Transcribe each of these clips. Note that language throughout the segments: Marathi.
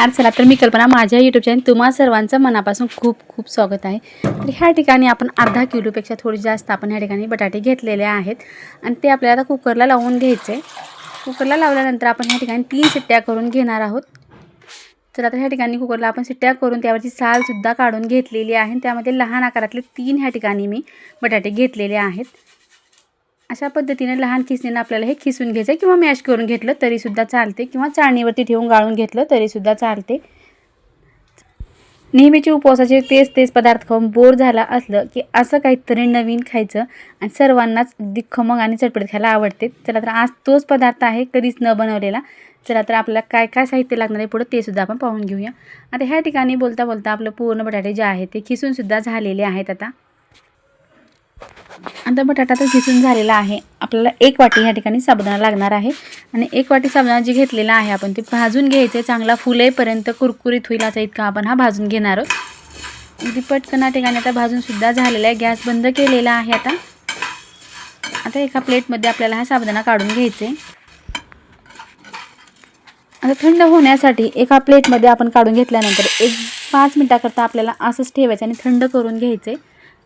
नमस्कार चला तर मी कल्पना माझ्या यूट्यूब चॅनल तुम्हा सर्वांचं मनापासून खूप खूप स्वागत आहे. तर ह्या ठिकाणी आपण अर्धा किलोपेक्षा थोडी जास्त आपण ह्या ठिकाणी बटाटे घेतलेले आहेत. आणि ते आपल्याला कुकरला लावून घ्यायचे. कुकरला लावल्यानंतर आपण ह्या ठिकाणी तीन शिट्ट्या करून घेणार आहोत. तर आता ह्या ठिकाणी कुकरला आपण शिट्ट्या करून त्यावरची सालसुद्धा काढून घेतलेली आहे. आणि त्यामध्ये लहान आकारातले तीन ह्या ठिकाणी मी बटाटे घेतलेले आहेत. अशा पद्धतीने लहान खिसणीनं आपल्याला हे खिसून घ्यायचं आहे किंवा मॅश करून घेतलं तरीसुद्धा चालते किंवा चाळणीवरती ठेवून गाळून घेतलं तरीसुद्धा चालते. नेहमीचे उपवासाचे तेच तेच पदार्थ खाऊन बोर झाला असलं की असं काहीतरी नवीन खायचं आणि सर्वांनाच अगदी खमंग आणि चटपट खायला आवडते. चला तर आज तोच पदार्थ आहे कधीच न बनवलेला. चला तर आपल्याला काय काय साहित्य लागणार आहे पुढं ते सुद्धा आपण पाहून घेऊया. आता ह्या ठिकाणी बोलता बोलता आपलं पूर्ण बटाटे जे आहे ते खिसूनसुद्धा झालेले आहेत आता. आता बटाटा तर झिसून झालेला आहे. आपल्याला एक वाटी ह्या ठिकाणी साबुदाणा लागणार आहे. आणि एक वाटी साबुदाणा जी घेतलेला आहे आपण ते भाजून घ्यायचे चांगला फुलेपर्यंत कुरकुरीत होईल असा इतका आपण हा भाजून घेणार आहोत. अगदी पटकन ठिकाणी आता भाजूनसुद्धा झालेला आहे. गॅस बंद केलेला आहे आता. आता एका प्लेटमध्ये आपल्याला हा साबुदाणा काढून घ्यायचे आता थंड होण्यासाठी एका प्लेटमध्ये आपण काढून घेतल्यानंतर एक पाच मिनटाकरता आपल्याला असंच ठेवायचं आणि थंड करून घ्यायचे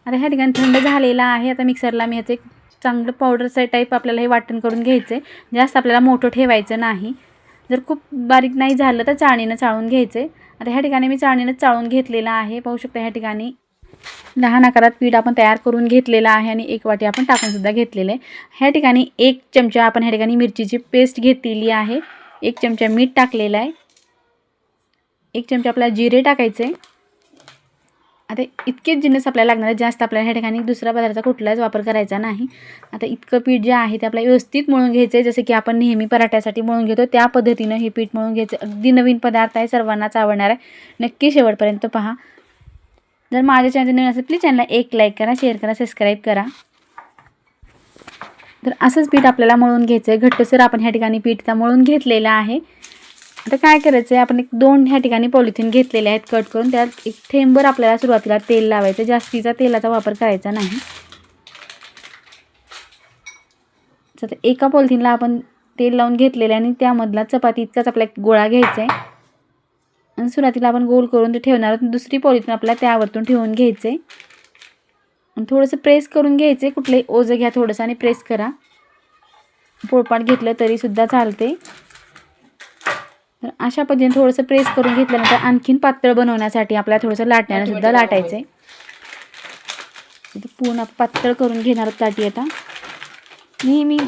आता ह्या ठिकाणी थंड झालेला आहे. आता मिक्सरला मी ह्याचं एक चांगलं पावडरचं टाईप आपल्याला हे वाटण करून घ्यायचं आहे जास्त आपल्याला मोठं ठेवायचं नाही. जर खूप बारीक नाही झालं तर चाळणीनं चाळून घ्यायचं आहे आता ह्या ठिकाणी मी चाळणीनं चाळून घेतलेलं आहे. पाहू शकता ह्या ठिकाणी लहान आकारात पीठ आपण तयार करून घेतलेलं आहे आणि एक वाटी आपण टाकूनसुद्धा घेतलेलं आहे. ह्या ठिकाणी एक चमचा आपण ह्या ठिकाणी मिरचीची पेस्ट घेतलेली आहे. एक चमचा मीठ टाकलेलं आहे. एक चमचा आपल्याला जिरे टाकायचे आता इतकेच जिन्नस आपल्याला लागणार आहे जास्त आपल्याला ह्या ठिकाणी दुसरा पदार्थ कुठलाच वापर करायचा नाही. आता इतकं पीठ जे आहे ते आपल्याला व्यवस्थित मळून घ्यायचं आहे जसं की आपण नेहमी पराठ्यासाठी मळून घेतो त्या पद्धतीनं हे पीठ मळून घ्यायचं. अगदी नवीन पदार्थ आहे सर्वांनाच आवडणार आहे. नक्की शेवटपर्यंत पहा. जर माझ्या चॅनल नवीन असेल प्लीज चॅनलला एक लाईक करा शेअर करा सबस्क्राईब करा. तर असंच पीठ आपल्याला मळून घ्यायचं आहे घट्टसर आपण ह्या ठिकाणी पीठ तर मळून घेतलेलं आहे. आता काय करायचं आहे आपण एक दोन ह्या ठिकाणी पॉलिथिन घेतलेले आहेत कट करून त्यात एक थेंबर आपल्याला सुरुवातीला तेल लावायचं जास्तीचा तेलाचा वापर करायचा नाही. तर एका पॉलिथिनला आपण तेल लावून घेतलेलं आहे आणि त्यामधला चपाती इतकाच आपला एक गोळा घ्यायचा आहे. आणि सुरुवातीला आपण गोल करून ते ठेवणार आहोत. दुसरी पॉलिथिन आपल्याला त्यावरतून ठेवून घ्यायचं आहे. आणि थोडंसं प्रेस करून घ्यायचं आहे. कुठलंही ओझं घ्या थोडंसं आणि प्रेस करा. पोळपाट घेतलं तरीसुद्धा चालते तर अशा पद्धतीने थोडंसं प्रेस करून घेतल्यानंतर आणखीन पातळ बनवण्यासाठी आपल्याला थोडंसं लाटण्यानं सुद्धा लाटायचं आहे पूर्ण पातळ करून घेणार लाटी आता. नेहमी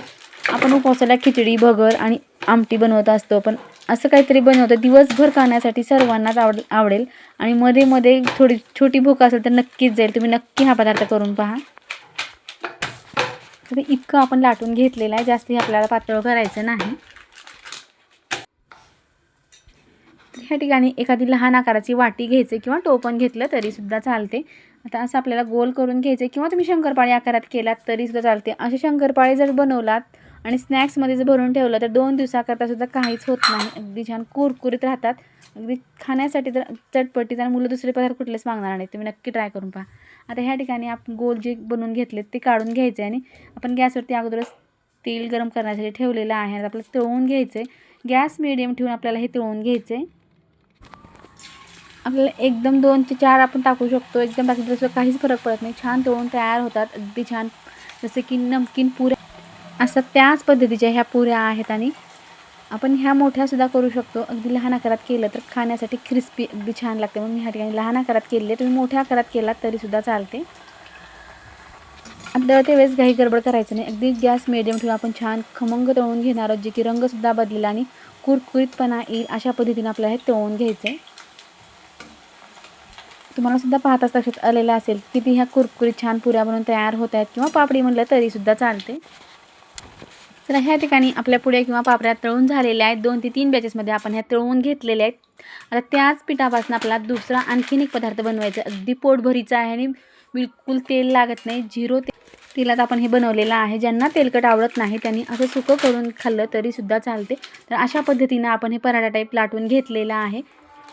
आपण उपवासाला खिचडी भगर आणि आमटी बनवत असतो पण असं काहीतरी बनवतं. दिवसभर खाण्यासाठी सर्वांनाच आवड आवडेल. आणि मध्ये मध्ये थोडी छोटी भूक असेल तर नक्कीच जाईल. तुम्ही नक्की हा पदार्थ करून पहा. तर इतकं आपण लाटून घेतलेलं आहे. जास्ती आपल्याला पातळ करायचं नाही. ह्या ठिकाणी एखादी लहान आकाराची वाटी घ्यायचे किंवा टोपण घेतलं तरीसुद्धा चालते. आता असं आपल्याला गोल करून घ्यायचे किंवा तुम्ही शंकरपाळी आकारात केलात तरीसुद्धा चालते. असे शंकरपाळी जर बनवलात आणि स्नॅक्समध्ये जर भरून ठेवलं तर दोन दिवसाकरतासुद्धा काहीच होत नाही. अगदी छान कुरकुरीत राहतात. अगदी खाण्यासाठी तर चटपटीत आणि मुलं दुसरे पदार्थ कुठलेच मागणार नाही तुम्ही नक्की ट्राय करून पहा. आता ह्या ठिकाणी आपण गोल जे बनवून घेतलेत ते काढून घ्यायचे आणि आपण गॅसवरती अगोदरच तेल गरम करण्यासाठी ठेवलेलं आहे. आपल्याला तळून घ्यायचं आहे गॅस मिडियम ठेवून आपल्याला हे तळून घ्यायचं आहे आपल्याला एकदम दोन ते चार आपण टाकू शकतो. एकदम टाकलं तसं काहीच फरक पडत नाही. छान तळून तयार होतात. अगदी छान. जसे की नमकीन पुऱ्या. असतात त्याच पद्धतीच्या ह्या पुऱ्या आहेत आणि आपण ह्या मोठ्यासुद्धा करू शकतो. अगदी लहान आकारात केलं तर खाण्यासाठी क्रिस्पी अगदी छान लागते. म्हणून मी ह्या ठिकाणी लहान आकारात केलेले. तुम्ही मोठ्या आकारात केलात तरीसुद्धा चालते. आपल्याला त्यावेळेस काही गडबड करायचं नाही. अगदी गॅस मिडियम ठेवून आपण छान खमंग तळून घेणार आहोत. जे की रंगसुद्धा बदलेला आणि कुरकुरीतपणा येईल अशा पद्धतीने आपल्याला हे तळून घ्यायचं आहे तुम्हाला सुद्धा पाहताच लक्षात आलेलं असेल किती ह्या कुरकुरीत छान पुऱ्या बनवून तयार होत आहेत किंवा पापडी म्हणलं तरीसुद्धा चालते. तर ह्या ठिकाणी आपल्या पुढे किंवा पापड्या तळून झालेल्या आहेत. दोन ते तीन बॅचेसमध्ये आपण ह्या तळून घेतलेल्या आहेत. आता त्याच पिठापासून आपला दुसरा आणखीन एक पदार्थ बनवायचा. अगदी पोटभरीचा आहे आणि बिलकुल तेल लागत नाही. झिरो ते तेलात आपण हे बनवलेलं आहे. ज्यांना तेलकट आवडत नाही त्यांनी असं सुकं करून खाल्लं तरीसुद्धा चालते. तर अशा पद्धतीनं आपण हे पराठा टाईप लाटून घेतलेलं आहे.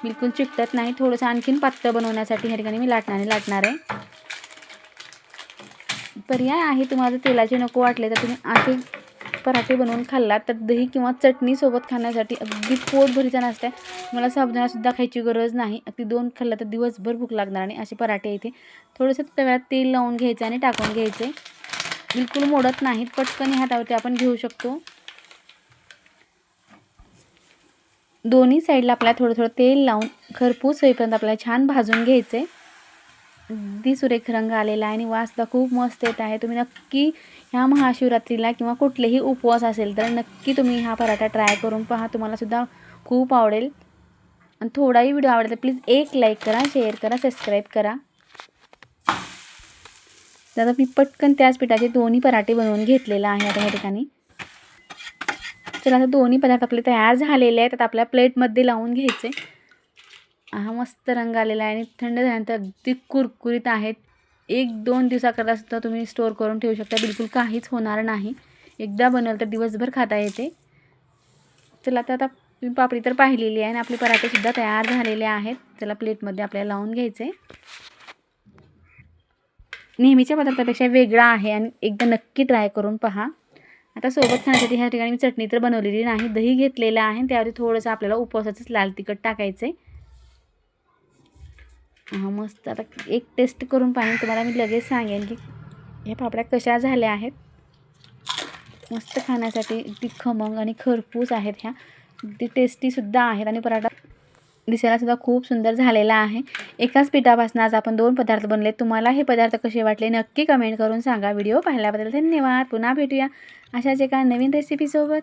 बिलकुल चिकटत नाही. थोडंसं आणखीन पातळ बनवण्यासाठी ह्या ठिकाणी मी लाटणाने लाटणार आहे. पर्याय आहे तुम्हाला तेलाचे नको वाटले तर तुम्ही असे पराठे बनवून खाल्लात तर दही किंवा चटणीसोबत खाण्यासाठी अगदी पोटभरीचा नाश्ता आहे. मला साबुदाणासुद्धा खायची गरज नाही. अगदी दोन खाल्लं तर दिवसभर भूक लागणार आणि असे पराठे इथे थोडंसं तव्यात तेल लावून घ्यायचं आणि टाकून घ्यायचे. बिलकुल मोडत नाहीत. पटकन हातावरती आपण घेऊ शकतो. दोन्ही साईडला आपल्याला थोडं थोडं तेल लावून खरपूस होईपर्यंत आपल्याला छान भाजून घ्यायचं. आहे अगदी सुरेख रंग आलेला आहे आणि वासदा खूप मस्त येत आहे. तुम्ही नक्की ह्या महाशिवरात्रीला किंवा कुठलेही उपवास असेल तर नक्की तुम्ही हा पराठा ट्राय करून पहा. तुम्हालासुद्धा खूप आवडेल. आणि थोडाही व्हिडिओ आवडेल तर प्लीज एक लाईक करा शेअर करा सबस्क्राईब करा. तर मी पटकन त्याच पिठाचे दोन्ही पराठे बनवून घेतलेला आहे आता या ठिकाणी. चला आता दोन्ही पदार्थ आपले तयार झालेले आहेत. आता आपल्या प्लेटमध्ये लावून घ्यायचे. हा मस्त रंग आलेला आहे आणि थंड झाल्यानंतर अगदी कुरकुरीत आहेत. एक दोन दिवसाकरता सुद्धा तुम्ही स्टोअर करून ठेवू शकता. बिलकुल काहीच होणार नाही. एकदा बनवलं तर दिवसभर खाता येते. चला आता आता तुम्ही पापडी तर पाहिलेली आहे आणि आपले पराठेसुद्धा तयार झालेले आहेत. त्याला प्लेटमध्ये आपल्याला लावून घ्यायचे. नेहमीच्या पदार्थापेक्षा वेगळा आहे आणि एकदा नक्की ट्राय करून पहा. आता सोबत खाण्यासाठी ह्या ठिकाणी मी चटणी तर बनवलेली नाही. दही घेतलेलं आहे त्यावरती थोडंसं आपल्याला उपवासाचंच लाल तिखट टाकायचं आहे हां मस्त आता एक टेस्ट करून पाहिजे तुम्हाला मी लगेच सांगेन की ह्या पापड्या कशा झाल्या आहेत. मस्त खाण्यासाठी ती खमंग आणि खरपूस आहेत ह्या. ती टेस्टीसुद्धा आहेत आणि पराठा दिसायलासुद्धा खूप सुंदर झालेला आहे. एकाच पिठापासून आज आपण दोन पदार्थ बनले तुम्हाला हे पदार्थ कसे वाटले नक्की कमेंट करून सांगा. व्हिडिओ पाहिल्याबद्दल धन्यवाद. पुन्हा भेटूया अशाच एका नवीन रेसिपीसोबत